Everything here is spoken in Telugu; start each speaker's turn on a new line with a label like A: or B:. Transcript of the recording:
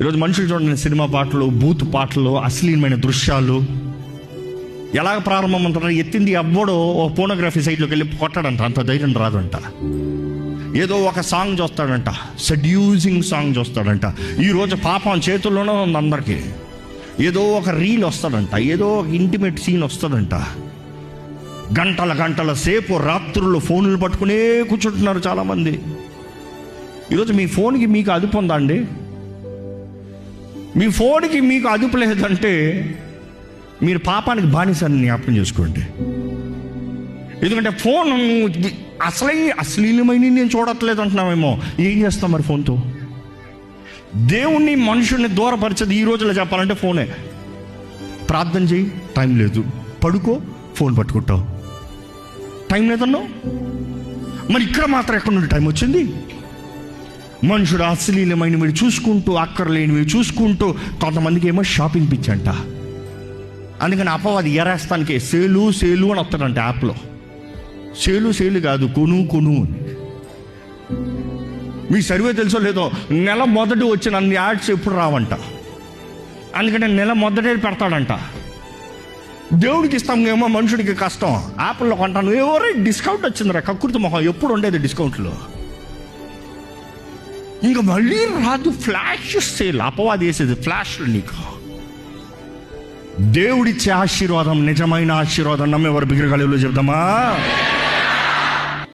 A: ఈరోజు మనుషులు చూడండి సినిమా పాటలు బూత్ పాటలు అశ్లీలమైన దృశ్యాలు. ఎలాగ ప్రారంభం అంటారు ఎత్తింది అవ్వడో ఓ పోనోగ్రఫీ సైట్లోకి వెళ్ళి కొట్టాడంట. అంత ధైర్యం రాదంట. ఏదో ఒక సాంగ్ చూస్తాడంట. సెడ్యూసింగ్ సాంగ్ చూస్తాడంట. ఈరోజు పాపం చేతుల్లోనే ఉంది అందరికీ. ఏదో ఒక రీల్ వస్తాడంట. ఏదో ఒక ఇంటిమేట్ సీన్ వస్తాడంట. గంటల గంటల సేపు రాత్రులు ఫోన్లు పట్టుకునే కూర్చుంటున్నారు చాలామంది. ఈరోజు మీ ఫోన్కి మీకు అదుపు ఉందా అండి మీ ఫోన్కి మీకు అదుపు లేదంటే మీరు పాపానికి బానిసని జ్ఞాపకం చేసుకోండి. ఎందుకంటే ఫోన్ అసలే అశ్లీలమైన నేను చూడట్లేదు అంటున్నామేమో ఏం చేస్తాం మరి ఫోన్తో? దేవుణ్ణి మనుషుల్ని దూరపరిచేది ఈ రోజులో చెప్పాలంటే ఫోనే. ప్రార్థన చేయి టైం లేదు. పడుకో ఫోన్ పట్టుకుంటావు. టైం లేదన్నావు? మరి ఇక్కడ మాత్రం ఎక్కడ నుండి టైం వచ్చింది? మనుషుడు అశ్లీలమైనవి చూసుకుంటూ అక్కర్లేనివి చూసుకుంటూ కొంతమందికి ఏమో షాపింగ్ పిచ్చంట అందుకని అపవాది ఎరేస్తానికి సేలు సేలు అని వస్తాడంట యాప్లో. సేలు సేలు కాదు కొను కొను మీ సర్వే తెలుసో లేదో నెల మొదటి వచ్చిన అన్ని యాడ్స్ ఎప్పుడు రావంట. అందుకని నెల మొదటే పెడతాడంట. దేవుడికి ఇస్తాం ఏమో మనుషుడికి కష్టం. యాప్లో కొంటాను. ఎవరే డిస్కౌంట్ వచ్చిందిరా కక్కుర్తి మొహం ఎప్పుడు ఉండేది డిస్కౌంట్లో? ఇంకా మళ్ళీ రాదు ఫ్లాష్ సేల్ అపవాది వేసేది ఫ్లాష్లు నీకు దేవుడిచ్చే ఆశీర్వాదం నిజమైన ఆశీర్వాదం నమ్మేవారు బిగిరగలిలో చెప్దామా?